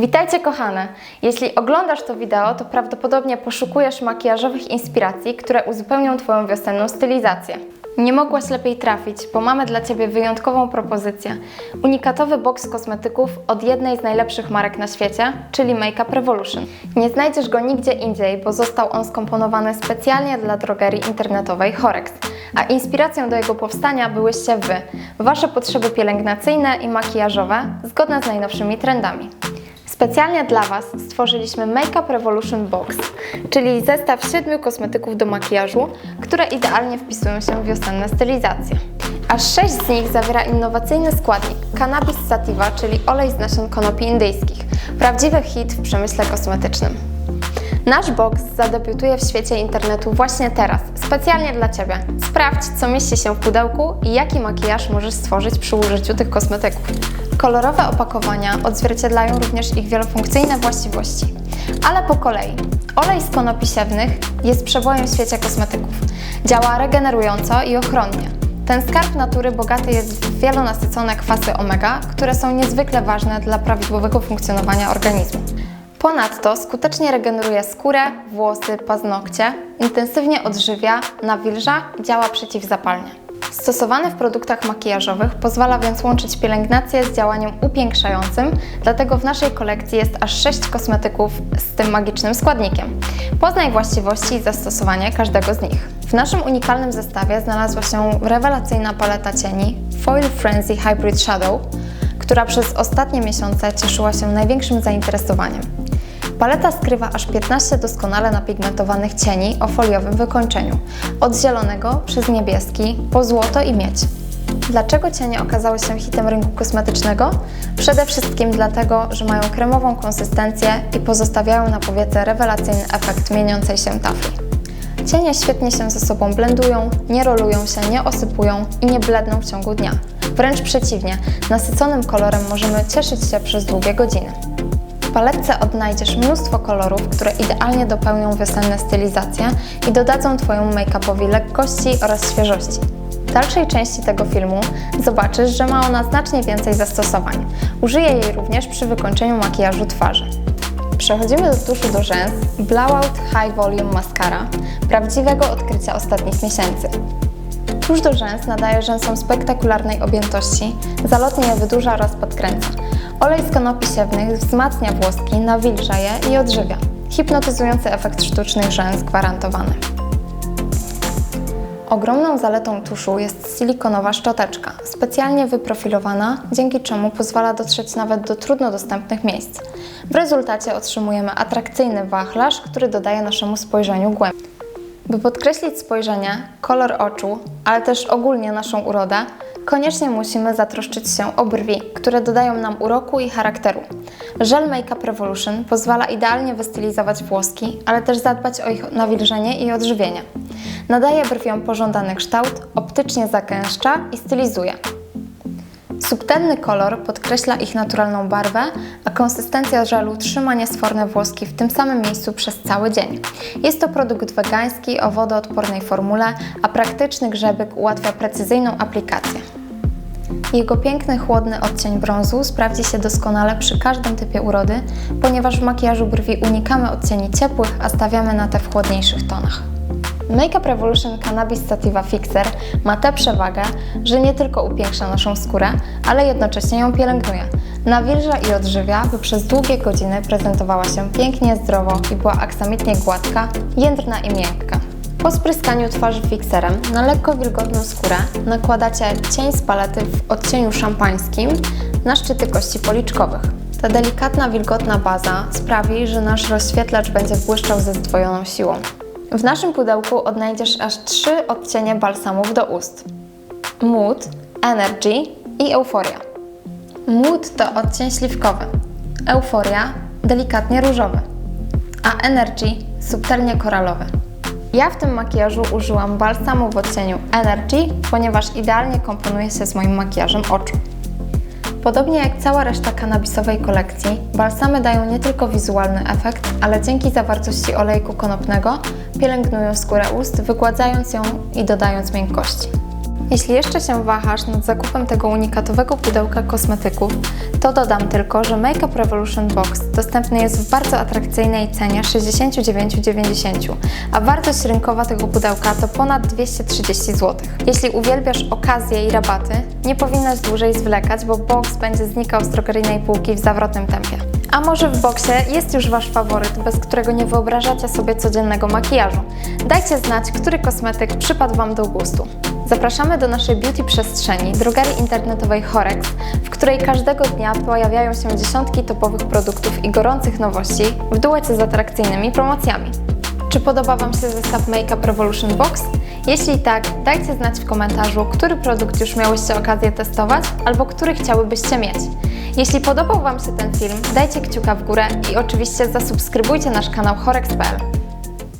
Witajcie kochane! Jeśli oglądasz to wideo, to prawdopodobnie poszukujesz makijażowych inspiracji, które uzupełnią Twoją wiosenną stylizację. Nie mogłaś lepiej trafić, bo mamy dla Ciebie wyjątkową propozycję. Unikatowy boks kosmetyków od jednej z najlepszych marek na świecie, czyli Makeup Revolution. Nie znajdziesz go nigdzie indziej, bo został on skomponowany specjalnie dla drogerii internetowej Horex. A inspiracją do jego powstania byłyście Wy, Wasze potrzeby pielęgnacyjne i makijażowe, zgodne z najnowszymi trendami. Specjalnie dla Was stworzyliśmy Makeup Revolution Box, czyli zestaw siedmiu kosmetyków do makijażu, które idealnie wpisują się w wiosenne stylizacje. Aż sześć z nich zawiera innowacyjny składnik Cannabis sativa, czyli olej z nasion konopi indyjskich. Prawdziwy hit w przemyśle kosmetycznym. Nasz box zadebiutuje w świecie internetu właśnie teraz, specjalnie dla Ciebie. Sprawdź, co mieści się w pudełku i jaki makijaż możesz stworzyć przy użyciu tych kosmetyków. Kolorowe opakowania odzwierciedlają również ich wielofunkcyjne właściwości. Ale po kolei. Olej z konopi siewnych jest przebojem w świecie kosmetyków. Działa regenerująco i ochronnie. Ten skarb natury bogaty jest w wielonasycone kwasy omega, które są niezwykle ważne dla prawidłowego funkcjonowania organizmu. Ponadto skutecznie regeneruje skórę, włosy, paznokcie, intensywnie odżywia, nawilża działa przeciwzapalnie. Stosowany w produktach makijażowych pozwala więc łączyć pielęgnację z działaniem upiększającym, dlatego w naszej kolekcji jest aż 6 kosmetyków z tym magicznym składnikiem. Poznaj właściwości i zastosowanie każdego z nich. W naszym unikalnym zestawie znalazła się rewelacyjna paleta cieni Foil Frenzy Hybrid Shadow, która przez ostatnie miesiące cieszyła się największym zainteresowaniem. Paleta skrywa aż 15 doskonale napigmentowanych cieni o foliowym wykończeniu, od zielonego przez niebieski po złoto i miedź. Dlaczego cienie okazały się hitem rynku kosmetycznego? Przede wszystkim dlatego, że mają kremową konsystencję i pozostawiają na powiece rewelacyjny efekt mieniącej się tafli. Cienie świetnie się ze sobą blendują, nie rolują się, nie osypują i nie bledną w ciągu dnia. Wręcz przeciwnie, nasyconym kolorem możemy cieszyć się przez długie godziny. W paletce odnajdziesz mnóstwo kolorów, które idealnie dopełnią wiosenne stylizacje i dodadzą Twojemu make-upowi lekkości oraz świeżości. W dalszej części tego filmu zobaczysz, że ma ona znacznie więcej zastosowań. Użyję jej również przy wykończeniu makijażu twarzy. Przechodzimy do tuszu do rzęs Blowout High Volume Mascara, prawdziwego odkrycia ostatnich miesięcy. Tusz do rzęs nadaje rzęsom spektakularnej objętości, zalotnie je wydłuża oraz podkręca. Olej z konopi siewnych wzmacnia włoski, nawilża je i odżywia. Hipnotyzujący efekt sztucznych rzęs gwarantowany. Ogromną zaletą tuszu jest silikonowa szczoteczka, specjalnie wyprofilowana, dzięki czemu pozwala dotrzeć nawet do trudno dostępnych miejsc. W rezultacie otrzymujemy atrakcyjny wachlarz, który dodaje naszemu spojrzeniu głębi. By podkreślić spojrzenie, kolor oczu, ale też ogólnie naszą urodę, koniecznie musimy zatroszczyć się o brwi, które dodają nam uroku i charakteru. Żel Makeup Revolution pozwala idealnie wystylizować włoski, ale też zadbać o ich nawilżenie i odżywienie. Nadaje brwiom pożądany kształt, optycznie zagęszcza i stylizuje. Subtelny kolor podkreśla ich naturalną barwę, a konsystencja żelu trzyma niesforne włoski w tym samym miejscu przez cały dzień. Jest to produkt wegański o wodoodpornej formule, a praktyczny grzebyk ułatwia precyzyjną aplikację. Jego piękny, chłodny odcień brązu sprawdzi się doskonale przy każdym typie urody, ponieważ w makijażu brwi unikamy odcieni ciepłych, a stawiamy na te w chłodniejszych tonach. Makeup Revolution Cannabis Sativa Fixer ma tę przewagę, że nie tylko upiększa naszą skórę, ale jednocześnie ją pielęgnuje. Nawilża i odżywia, by przez długie godziny prezentowała się pięknie, zdrowo i była aksamitnie gładka, jędrna i miękka. Po spryskaniu twarzy fixerem na lekko wilgotną skórę nakładacie cień z palety w odcieniu szampańskim na szczyty kości policzkowych. Ta delikatna, wilgotna baza sprawi, że nasz rozświetlacz będzie błyszczał ze zdwojoną siłą. W naszym pudełku odnajdziesz aż trzy odcienie balsamów do ust. Mood, Energy i Euforia. Mood to odcień śliwkowy, Euforia delikatnie różowy, a Energy subtelnie koralowy. Ja w tym makijażu użyłam balsamu w odcieniu Energy, ponieważ idealnie komponuje się z moim makijażem oczu. Podobnie jak cała reszta kanabisowej kolekcji, balsamy dają nie tylko wizualny efekt, ale dzięki zawartości olejku konopnego pielęgnują skórę ust, wygładzając ją i dodając miękkości. Jeśli jeszcze się wahasz nad zakupem tego unikatowego pudełka kosmetyków, to dodam tylko, że Makeup Revolution Box dostępny jest w bardzo atrakcyjnej cenie 69,90, a wartość rynkowa tego pudełka to ponad 230 zł. Jeśli uwielbiasz okazje i rabaty, nie powinnaś dłużej zwlekać, bo box będzie znikał z drogeryjnej półki w zawrotnym tempie. A może w boksie jest już Wasz faworyt, bez którego nie wyobrażacie sobie codziennego makijażu? Dajcie znać, który kosmetyk przypadł Wam do gustu. Zapraszamy do naszej beauty przestrzeni, drogerii internetowej Horex, w której każdego dnia pojawiają się dziesiątki topowych produktów i gorących nowości w duecie z atrakcyjnymi promocjami. Czy podoba Wam się zestaw Makeup Revolution Box? Jeśli tak, dajcie znać w komentarzu, który produkt już miałyście okazję testować albo który chciałybyście mieć. Jeśli podobał Wam się ten film, dajcie kciuka w górę i oczywiście zasubskrybujcie nasz kanał Horex.pl.